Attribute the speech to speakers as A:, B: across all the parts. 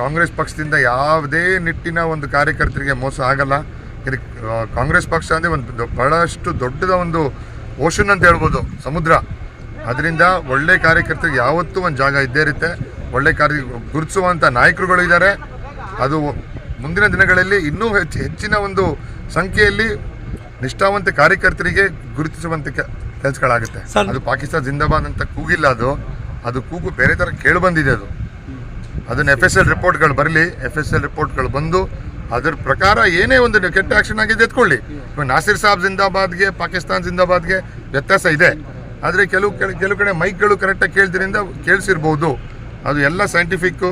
A: ಕಾಂಗ್ರೆಸ್ ಪಕ್ಷದಿಂದ ಯಾವುದೇ ನಿಟ್ಟಿನ ಒಂದು ಕಾರ್ಯಕರ್ತರಿಗೆ ಮೋಸ ಆಗಲ್ಲ. ಇದಕ್ಕೆ ಕಾಂಗ್ರೆಸ್ ಪಕ್ಷ ಅಂದರೆ ಒಂದು ಬಹಳಷ್ಟು ದೊಡ್ಡದ ಒಂದು ಓಷನ್ ಅಂತ ಹೇಳ್ಬೋದು ಸಮುದ್ರ. ಅದರಿಂದ ಒಳ್ಳೆ ಕಾರ್ಯಕರ್ತರಿಗೆ ಯಾವತ್ತೂ ಒಂದು ಜಾಗ ಇದ್ದೇ ಇರುತ್ತೆ. ಒಳ್ಳೆ ಕಾರ್ಯ ಗುರುತಿಸುವಂಥ ನಾಯಕರುಗಳು ಇದ್ದಾರೆ. ಅದು ಮುಂದಿನ ದಿನಗಳಲ್ಲಿ ಇನ್ನೂ ಹೆಚ್ಚು ಹೆಚ್ಚಿನ ಒಂದು ಸಂಖ್ಯೆಯಲ್ಲಿ ನಿಷ್ಠಾವಂತ ಕಾರ್ಯಕರ್ತರಿಗೆ ಗುರುತಿಸುವಂಥ ಕೆಲಸಗಳಾಗುತ್ತೆ. ಅದು ಪಾಕಿಸ್ತಾನ ಜಿಂದಾಬಾದ್ ಅಂತ ಕೂಗಿಲ್ಲ ಅದು. ಅದು ಕೂಗು ಬೇರೆ ಥರ ಕೇಳಿಬಂದಿದೆ ಅದು. ಅದನ್ನ ಎಫ್ ಎಸ್ ಎಲ್ ರಿಪೋರ್ಟ್ಗಳು ಬರಲಿ ಎಫ್ ಎಸ್ ಎಲ್ ರಿಪೋರ್ಟ್ಗಳು ಬಂದು ಅದ್ರ ಪ್ರಕಾರ ಏನೇ ಒಂದು ಕೆಟ್ಟ ಆ್ಯಕ್ಷನ್ ಆಗಿದೆ ಎತ್ಕೊಳ್ಳಿ. ನಾಸಿರ್ ಸಾಬ್ ಜಿಂದಾಬಾದ್ಗೆ, ಪಾಕಿಸ್ತಾನ ಜಿಂದಾಬಾದ್ಗೆ ವ್ಯತ್ಯಾಸ ಇದೆ. ಆದರೆ ಕೆಲವು ಕೆಲವು ಕಡೆ ಮೈಕ್ಗಳು ಕರೆಕ್ಟಾಗಿ ಕೇಳಿದ್ರಿಂದ ಕೇಳಿಸಿರ್ಬೋದು. ಅದು ಎಲ್ಲ scientific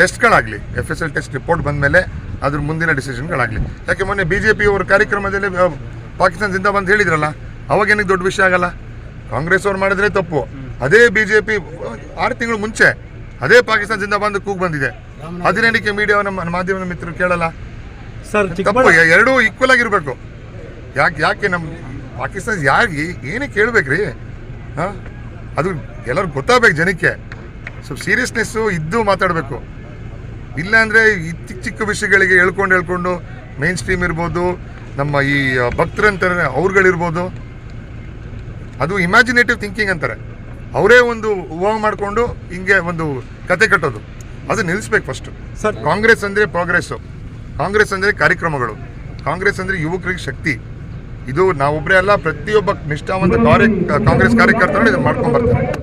A: ಟೆಸ್ಟ್ಗಳಾಗಲಿ F S L test report ಬಂದಮೇಲೆ ಅದ್ರ ಮುಂದಿನ ಡಿಸಿಷನ್ಗಳಾಗಲಿ ಯಾಕೆ ಮೊನ್ನೆ ಬಿ ಜೆ ಪಿ ಅವ್ರ ಕಾರ್ಯಕ್ರಮದಲ್ಲಿ ಪಾಕಿಸ್ತಾನ ಜಿಂದಾಬಾದ್ ಹೇಳಿದ್ರಲ್ಲ, ಅವಾಗ ಏನಕ್ಕೆ ದೊಡ್ಡ ವಿಷಯ ಆಗಲ್ಲ? ಕಾಂಗ್ರೆಸ್ ಅವ್ರು ಮಾಡಿದ್ರೆ ತಪ್ಪು. ಅದೇ ಬಿ ಜೆ ಪಿ ಆರು ತಿಂಗಳು ಮುಂಚೆ ಅದೇ ಪಾಕಿಸ್ತಾನ ಬಂದು ಕೂಗ್ ಬಂದಿದೆ. ಹದಿನೇಳಕ್ಕೆ ಮೀಡಿಯಾ ನಮ್ಮ ಮಾಧ್ಯಮದ ಮಿತ್ರರು ಕೇಳಲ್ಲ.
B: ಸರ್
A: ತಪ್ಪು. ಎರಡೂ ಈಕ್ವಲ್ ಆಗಿರ್ಬೇಕು. ಯಾಕೆ ಯಾಕೆ ನಮ್ಮ ಪಾಕಿಸ್ತಾನ ಯಾಕೆ ಏನಕ್ಕೆ ಕೇಳ್ಬೇಕ್ರಿ? ಹಾಂ? ಅದು ಎಲ್ಲರಿಗೂ ಗೊತ್ತಾಗಬೇಕು ಜನಕ್ಕೆ. ಸ್ವಲ್ಪ ಸೀರಿಯಸ್ನೆಸ್ಸು ಇದ್ದು ಮಾತಾಡಬೇಕು. ಇಲ್ಲ ಅಂದ್ರೆ ಈ ಚಿಕ್ಕ ಚಿಕ್ಕ ವಿಷಯಗಳಿಗೆ ಹೇಳ್ಕೊಂಡು ಹೇಳ್ಕೊಂಡು ಮೇನ್ ಸ್ಟ್ರೀಮ್ ಇರ್ಬೋದು ನಮ್ಮ ಈ ಭಕ್ತರಂತಾರೆ ಅವ್ರುಗಳಿರ್ಬೋದು. ಅದು ಇಮ್ಯಾಜಿನೇಟಿವ್ ಥಿಂಕಿಂಗ್ ಅಂತಾರೆ. ಅವರೇ ಒಂದು ಊಹೆ ಮಾಡಿಕೊಂಡು ಹಿಂಗೆ ಒಂದು ಕತೆ ಕಟ್ಟೋದು. ಅದು ನಿಲ್ಲಿಸ್ಬೇಕು ಫಸ್ಟ್
B: ಸರ್
A: ಕಾಂಗ್ರೆಸ್ ಅಂದರೆ ಪ್ರೋಗ್ರೆಸ್ಸು ಕಾಂಗ್ರೆಸ್ ಅಂದರೆ ಕಾರ್ಯಕ್ರಮಗಳು. ಕಾಂಗ್ರೆಸ್ ಅಂದರೆ ಯುವಕರಿಗೆ ಶಕ್ತಿ. ಇದು ನಾವೊಬ್ಬರೇ ಅಲ್ಲ ಪ್ರತಿಯೊಬ್ಬ ನಿಷ್ಠಾವಂತ ಕಾರ್ಯ ಕಾಂಗ್ರೆಸ್ ಕಾರ್ಯಕರ್ತರು ಇದನ್ನು ಮಾಡ್ಕೊಂಡು ಬರ್ತಾರೆ.